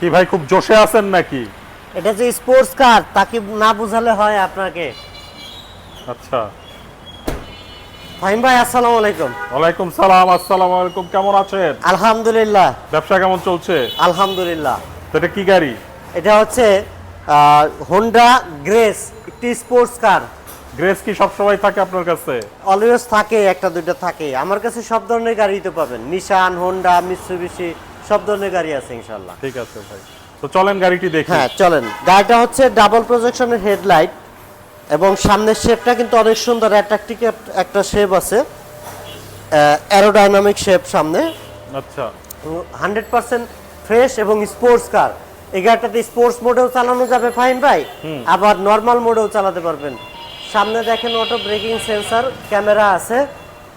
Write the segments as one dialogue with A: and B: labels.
A: কি ভাই খুব জোশে আছেন নাকি?
B: এটা যে স্পোর্টস কার তাকে না বুঝালে হয় আপনাকে।
A: আচ্ছা।
B: ফাহিম ভাই আসসালামু আলাইকুম।
A: ওয়ালাইকুম সালাম আসসালামু আলাইকুম কেমন আছেন?
B: আলহামদুলিল্লাহ।
A: ব্যবসা কেমন চলছে?
B: আলহামদুলিল্লাহ।
A: তো এটা কি গাড়ি?
B: এটা হচ্ছে হোন্ডা গ্রেস একটি স্পোর্টস কার
A: গ্রেস কি সবসময় থাকে আপনার কাছে?
B: অলওয়েজ থাকে একটা দুইটা থাকে। আমার কাছে সব ধরনের গাড়ি তো পাবেন। নিশান হোন্ডা মিৎসুবিশি সব ধরনের গাড়ি আছে ইনশাল্লাহ
A: ঠিক আছে ভাই। তো চলেন গাড়িটি দেখি।
B: হ্যাঁ চলেন। গাড়িটা হচ্ছে ডাবল প্রজেকশনের হেডলাইট এবং সামনের শেপটা কিন্তু অনেক সুন্দর অ্যাট্রাকটিভ একটা শেপ আছে। অ্যারোডাইনামিক শেপ সামনে।
A: আচ্ছা।
B: হান্ড্রেড পার্সেন্ট ফ্রেশ এবং স্পোর্টস কার এই গাড়িটাতে স্পোর্টস মোডেও চালানো যাবে ফাইন ভাই। আবার নর্মাল মোডেও চালাতে পারবেন। সামনে দেখেন অটো ব্রেকিং সেন্সার ক্যামেরা আছে।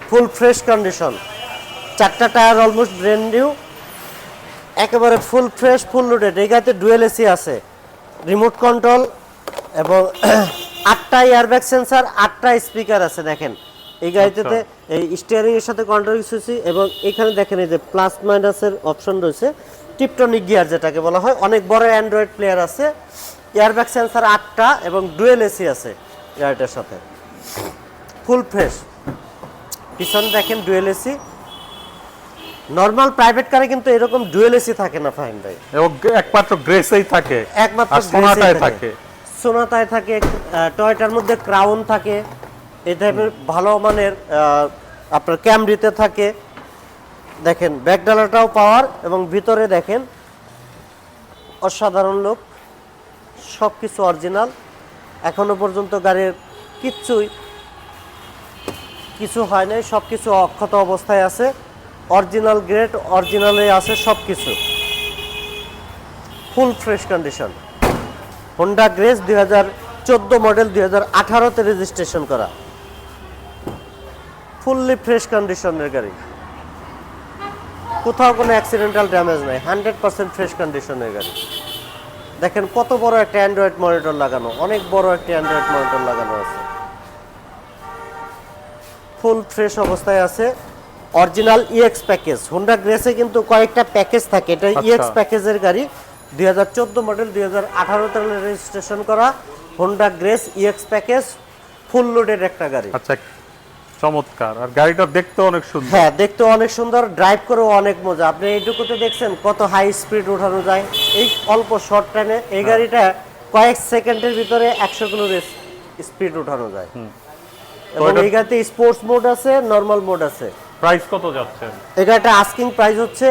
B: ফুল ফ্রেশ কন্ডিশন চারটা টায়ার অলমোস্ট ব্রেন নিউ একেবারে ফুল ফ্রেশ ফুল লোডেড এই গাড়িতে ডুয়েল এসি আছে। রিমোট কন্ট্রোল এবং আটটা এয়ারব্যাগ সেন্সার আটটা স্পিকার আছে দেখেন। এই গাড়িটাতে এই স্টিয়ারিং এর সাথে কন্ট্রোল সুইচি এবং এখানে দেখেন এই যে প্লাস মাইনাসের অপশন রয়েছে। টিপটনিক গিয়ার যেটাকে বলা হয়। অনেক বড় অ্যান্ড্রয়েড প্লেয়ার আছে। এয়ারব্যাগ সেন্সার আটটা এবং ডুয়েল এসি আছে গাড়িটার সাথে। ফুল ফ্রেশ পিছনে দেখেন ডুয়েল এসি নর্মাল প্রাইভেট কারে কিন্তু এরকম ডুয়েল এসি থাকে না ফাহিম ভাই।
A: একমাত্র গ্রেসেই থাকে।
B: একমাত্র
A: সোনাটায় থাকে।
B: সোনাতায় থাকে টয়টার মধ্যে ক্রাউন থাকে এই টাইপের ভালো মানের আপনার ক্যামরিতে থাকে। দেখেন ব্যাকডালাটাও পাওয়ার এবং ভিতরে দেখেন অসাধারণ লোক সব কিছু অরিজিনাল এখনও পর্যন্ত গাড়ির কিচ্ছুই কিছু হয় নাই সব কিছু অক্ষত অবস্থায় আছে। অরিজিনাল গ্রেড অরিজিনালে আছে সব কিছু full fresh condition. Honda Grace দুই হাজার চোদ্দ মডেল দুই হাজার আঠারোতে রেজিস্ট্রেশন করা। ফুললি ফ্রেশ কন্ডিশনের গাড়ি। কোথাও কোনো অ্যাক্সিডেন্টাল ড্যামেজ নাই হান্ড্রেড পার্সেন্ট ফ্রেশ কন্ডিশনের গাড়ি। দেখেন কত বড় একটা অ্যান্ড্রয়েড মনিটর লাগানো, অনেক বড় একটা অ্যান্ড্রয়েড মনিটর লাগানো আছে। ফুল ফ্রেশ অবস্থায় আছে। অরিজিনাল ইএক্স প্যাকেজ হোন্ডা গ্রেসে কিন্তু কয়েকটা প্যাকেজ থাকে। এটা
A: আচ্ছা।
B: ইএক্স প্যাকেজের গাড়ি। দুই হাজার চোদ্দ মডেল দুই হাজার আঠারো সালে রেজিস্ট্রেশন করা। Honda Grace EX package full loaded একটা গাড়ি।
A: আচ্ছা চমৎকার। আর গাড়িটা দেখতে অনেক সুন্দর।
B: হ্যাঁ দেখতে অনেক সুন্দর ড্রাইভ করেও অনেক মজা। আপনি এইটুকুতে দেখছেন কত হাই স্পিড ওঠানো যায়। এই অল্প শর্ট টাইমে এই গাড়িটা কয়েক সেকেন্ডের ভিতরে একশো কিলো স্পিড ওঠানো যায়। এবং এই গাড়িতে স্পোর্টস মোড আছে নর্মাল মোড আছে।
A: প্রাইস কত যাচ্ছে?
B: এই গাড়িটা আস্কিং প্রাইস হচ্ছে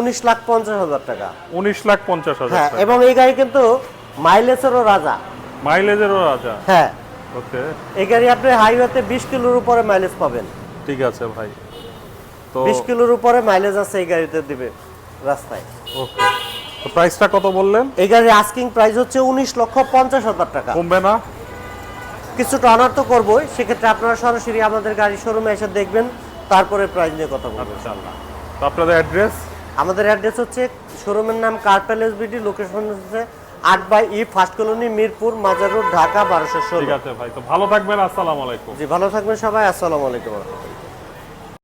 B: উনিশ লাখ পঞ্চাশ হাজার টাকা।
A: উনিশ লাখ পঞ্চাশ হাজার
B: হ্যাঁ
A: টাকা।
B: এবং এই গাড়ি কিন্তু মাইলেজেরও রাজা।
A: মাইলেজেরও রাজা?
B: হ্যাঁ।
A: ওকে।
B: এই গাড়ি আপনি হাইওয়েতে বিশ কিলোর উপরে মাইলেজ পাবেন।
A: ঠিক আছে ভাই। তো
B: বিশ কিলোর উপরে মাইলেজ আছে এই গাড়িতে দিবে রাস্তায়।
A: ওকে। তো প্রাইসটা কত বললেন?
B: এই গাড়ির আস্কিং প্রাইস হচ্ছে উনিশ লক্ষ পঞ্চাশ হাজার টাকা।
A: কমবে না?
B: কিছুটা অনার তো করবোই সেক্ষেত্রে আপনারা সরাসরি আমাদের গাড়ি শোরুমে এসে দেখবেন। তারপরে প্রাইস নিয়ে কথা বলব ইনশাআল্লাহ।
A: তো আপনাদের অ্যাড্রেস
B: আমাদের অ্যাড্রেস হচ্ছে শোরুমের নাম কার প্যালেস বিডি লোকেশন হচ্ছে আট by E first colony Mirpur Mazar road Dhaka বারোশো
A: ঠিক আছে ভাই তো ভালো থাকবেন আসসালামু আলাইকুম।
B: জি ভালো থাকবেন সবাই আসসালামু আলাইকুম।